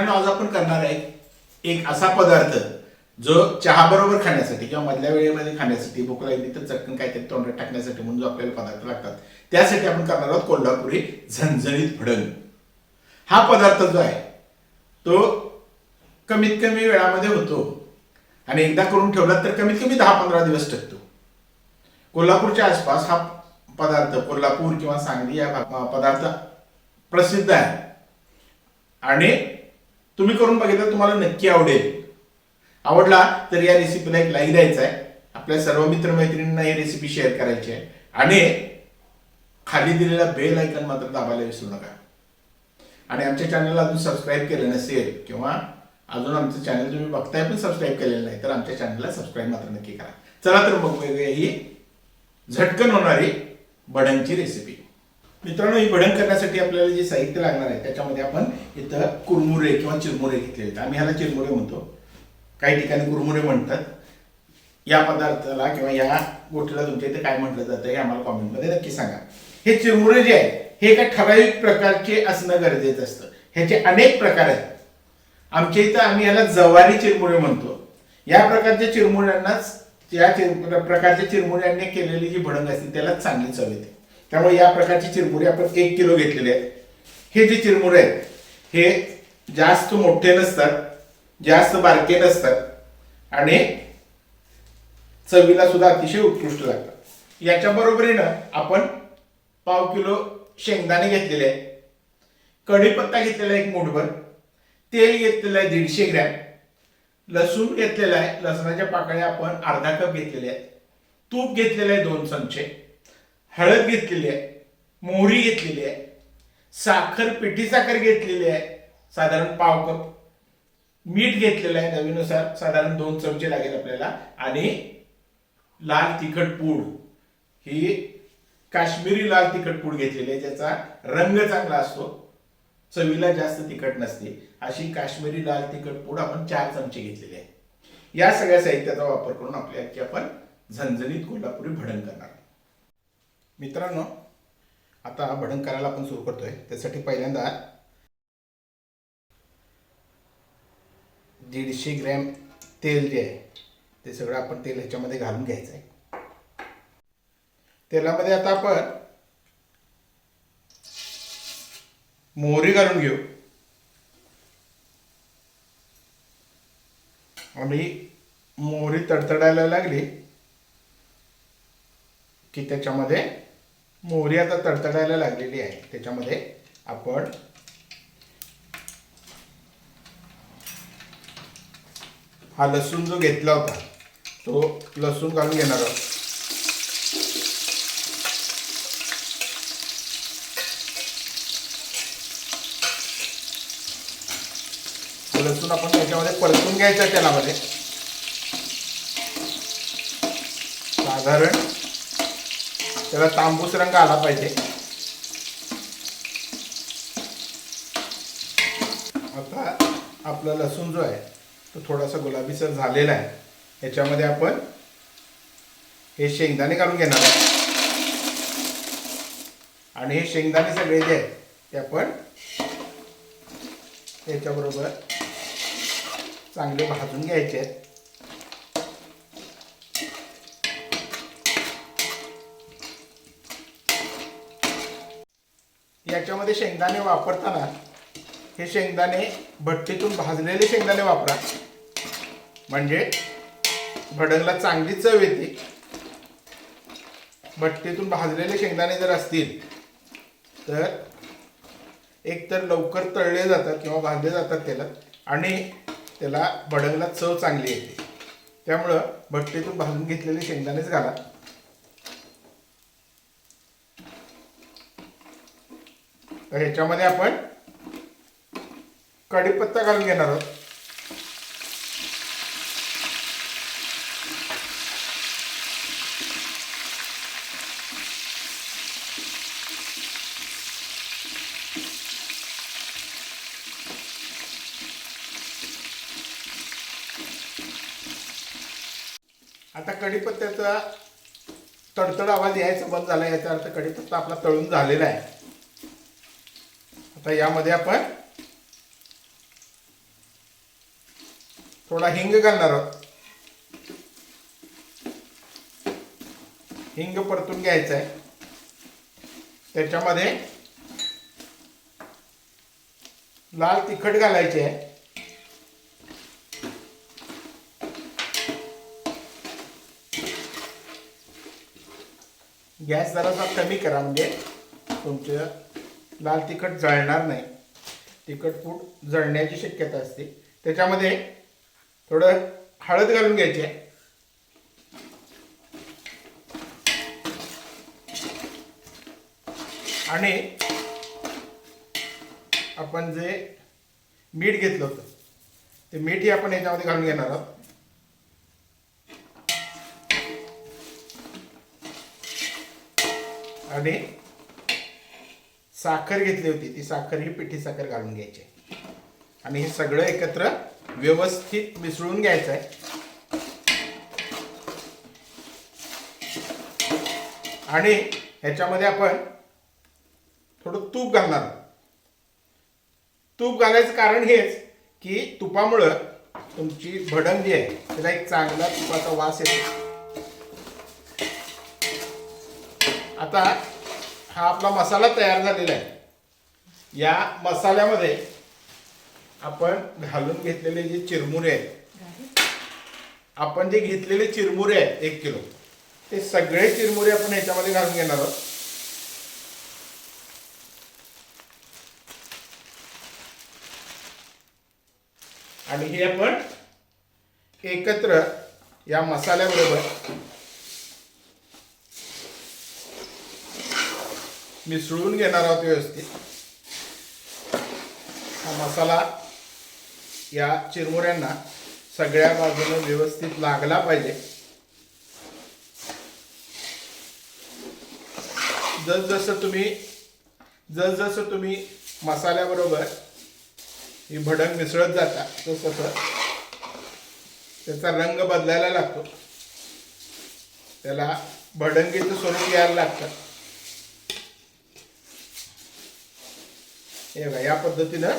मित्रांनो आज आपण करणार आहे एक असा पदार्थ जो चहा बरोबर खाण्यासाठी किंवा मधल्या वेळेमध्ये खाण्यासाठी भूक लागली तर चटकन काहीतरी तोंडात टाकण्यासाठी म्हणून जो आपल्याला पदार्थ लागतात त्यासाठी आपण करणार आहोत कोल्हापुरी झणझणीत भडंग. हा पदार्थ जो आहे तो कमीत कमी वेळामध्ये होतो आणि एकदा करून ठेवला तर कमीत कमी दहा पंधरा दिवस टिकतो. कोल्हापूरच्या आसपास हा पदार्थ कोल्हापूर किंवा सांगली या पदार्थ प्रसिद्ध आहे. आणि तुम्ही करून बघितलं तुम्हाला नक्की आवडेल. आवडला तर या रेसिपीला एक लाईक द्यायचा आहे. आपल्या सर्व मित्रमैत्रिणींना ही रेसिपी शेअर करायची आहे. आणि खाली दिलेला बेल ऐकन मात्र दाबायला विसरू नका. आणि आमच्या चॅनलला अजून सबस्क्राईब केलं नसेल किंवा अजून आमचं चॅनल तुम्ही बघताय पण सबस्क्राईब केलेलं नाही तर आमच्या चॅनलला सबस्क्राईब मात्र नक्की करा. चला तर मग वेगळी ही झटकन होणारी भडंगची रेसिपी मित्रांनो ही भडंग करण्यासाठी आपल्याला जे साहित्य लागणार आहे त्याच्यामध्ये आपण इथं कुरमुरे किंवा चिरमुरे घेतलेले आहेत. आम्ही ह्याला चिरमुरे म्हणतो. काही ठिकाणी कुरमुरे म्हणतात. या पदार्थाला किंवा या गोष्टीला तुमच्या इथे काय म्हटलं जातं हे आम्हाला कॉमेंटमध्ये नक्की सांगा. हे चिरमुरे जे आहे हे एका ठराविक प्रकारचे असणं गरजेचं असतं. ह्याचे अनेक प्रकार आहेत. आमच्या इथं आम्ही याला जवारी चिरमुरे म्हणतो. या प्रकारच्या चिरमुऱ्यांनाच या चिर प्रकारच्या चिरमुऱ्यांनी केलेली जी भडंग असते त्याला चांगली चव येते. त्यामुळे या प्रकारची चिरमुरे आपण एक किलो घेतलेली आहे हे जे चिरमुरे आहेत हे जास्त मोठे नसतात जास्त बारके नसतात आणि चवीला सुद्धा अतिशय उत्कृष्ट लागतात. याच्या बरोबरीनं आपण पाव किलो शेंगदाणे घेतलेले आहे कढीपत्ता घेतलेला आहे एक मुठभर. तेल घेतलेलं आहे दीडशे ग्रॅम. लसूण घेतलेला आहे लसणाच्या पाकळ्या आपण अर्धा कप घेतलेले आहेत. तूप घेतलेलं आहे दोन चमचे. हळद घेतलेली आहे मोहरी घेतलेली आहे साखर पिठी साखर घेतलेली आहे साधारण पाव कप. मीठ घेतलेलं आहे चवीनुसार साधारण दोन चमचे लागेल आपल्याला. आणि लाल तिखट पूड. ही काश्मीरी लाल तिखट पूड घेतलेली आहे ज्याचा रंग चांगला असतो. चवीला जास्त तिखट नसते. अशी काश्मीरी लाल तिखट पूड आपण चार चमचे घेतलेले आहे. या सगळ्या साहित्याचा वापर करून आपल्या आजची आपण झणझणीत कोल्हापुरी भडंग करणार मित्रांनो आता भडंग करायला आपण सुरू करतोय. त्यासाठी पहिल्यांदा दीडशे ग्रॅम तेल जे आहे ते सगळं आपण तेल ह्याच्यामध्ये घालून घ्यायचं आहे. तेलामध्ये आता आपण मोहरी घालून घेऊ. आणि मोहरी तडतडायला लागली की त्याच्यामध्ये मोहरी आता तडतडायला लागलेली आहे. त्याच्यामध्ये आपण हा लसूण जो घेतला होता तो लसूण घालून घेणार आहोत. लसूण आपण त्याच्यामध्ये परतून घ्यायचा तेलामध्ये. साधारण त्याला तांबूस रंग आला पाहिजे. आता आपला लसूण जो आहे तो थोडासा गुलाबीसर झालेला आहे. याच्यामध्ये आपण हे शेंगदाणे घालून घेणार आहोत. आणि हे शेंगदाणे सगळे जे आहेत ते आपण याच्याबरोबर चांगले भाजून घ्यायचे आहेत. याच्यामध्ये शेंगदाणे वापरताना हे शेंगदाणे भट्टीतून भाजलेले शेंगदाणे वापरा. म्हणजे भडंगला चांगली चव येते. भट्टीतून भाजलेले शेंगदाणे जर असतील तर एक तर लवकर तळले जातात किंवा भाजले जातात त्याला आणि त्याला भडंगला चव चांगली येते. त्यामुळं भट्टीतून भाजून घेतलेले शेंगदाणेच घाला. तर ह्याच्यामध्ये आपण कढीपत्ता घालून घेणार आहोत. आता कढीपत्त्याचा तडतड आवाज यायचा बंद झाला याचा अर्थ कढीपत्ता आपला तळून झालेला आहे. तर यामध्ये आपण थोडा हिंग घालणार आहोत. हिंग परतून घ्यायचा आहे. त्याच्यामध्ये लाल तिखट घालायचे आहे. गॅस जरासा कमी करा म्हणजे तुमचं लाल तिखट जळणार नाही. तिखट फूट जळण्याची शक्यता असते. त्याच्यामध्ये थोडं हळद घालून घ्यायची आहे. आणि आपण जे मीठ घेतलं होतं ते मीठही आपण याच्यामध्ये घालून घेणार आहोत. आणि साखर घेतली होती. ती साखर ही पिठी साखर घालून घ्यायची आणि हे सगळं एकत्र व्यवस्थित मिसळून घ्यायचं आहे. आणि ह्याच्यामध्ये आपण थोडं तूप घालणार तूप घालायचं कारण हेच की तुपामुळं तुमची भडंग जी आहे त्याला एक चांगला तुपाचा वास येतो. आता हा आपला मसाला तयार झालेला आहे. या मसाल्यामध्ये आपण घालून घेतलेले जे चिरमुरे आहेत आपण जे घेतलेले चिरमुरे आहेत एक किलो ते सगळे चिरमुरे आपण ह्याच्यामध्ये घालून घेणार आहोत. आणि हे आपण एकत्र या मसाल्याबरोबर मिसळून घेणार आहोत व्यवस्थित. हा मसाला या चिरमुऱ्यांना सगळ्या बाजूने व्यवस्थित लागला पाहिजे. जसजसं तुम्ही जसजसं तुम्ही मसाल्याबरोबर ही भडंग मिसळत जाता तस तसं त्याचा रंग बदलायला लागतो. त्याला भडंगीचं स्वरूप यायला लागतं. हे बघा या पद्धतीनं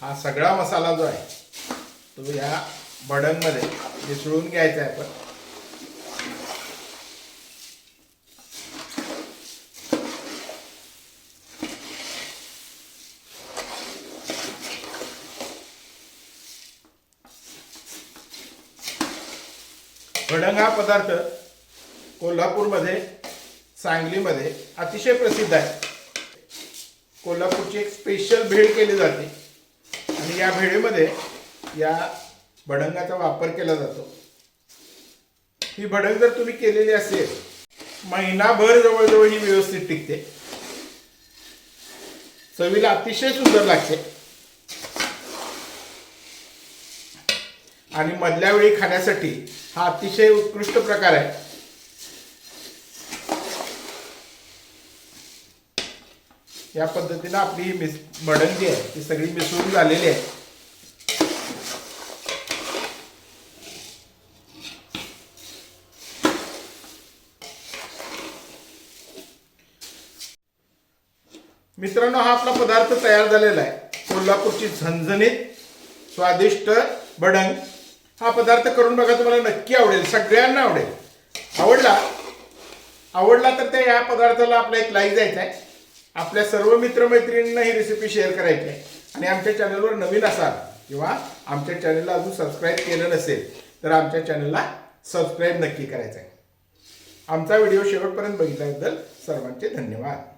हा सगळा मसाला जो आहे तो या भडंगमध्ये मिसळून घ्यायचा आहे आपण. भडंग हा पदार्थ कोल्हापूरमध्ये सांगलीमध्ये अतिशय प्रसिद्ध आहे. कोल्हापूरची एक स्पेशल भेळ केली जाते. आणि या भेळेमध्ये या भडंगाचा वापर केला जातो. ही भडंग जर तुम्ही केलेली असेल महिनाभर जवळजवळ ही व्यवस्थित टिकते. चवीला अतिशय सुंदर लागते. आणि मधल्या वेळी खाण्यासाठी हा अतिशय उत्कृष्ट प्रकार आहे. या पद्धतीनं आपली मिस भडंग जी आहे ती सगळी मिसळून झालेली आहे. मित्रांनो हा आपला पदार्थ तयार झालेला आहे. कोल्हापूरची झणझणीत स्वादिष्ट भडंग हा पदार्थ करून बघा तुम्हाला नक्की आवडेल सगळ्यांना आवडेल. आवडला? आवडला तर त्या या पदार्थाला आपला एक लाईक द्यायचा आहे. आपल्या सर्व मित्रमैत्रिणींना ही रेसिपी शेअर करायची आहे. आणि आमच्या चॅनलवर नवीन असाल किंवा आमच्या चॅनलला अजून सबस्क्राईब केलं नसेल तर आमच्या चॅनलला सबस्क्राईब नक्की करायचं आहे. आमचा व्हिडिओ शेवटपर्यंत बघितल्याबद्दल सर्वांचे धन्यवाद.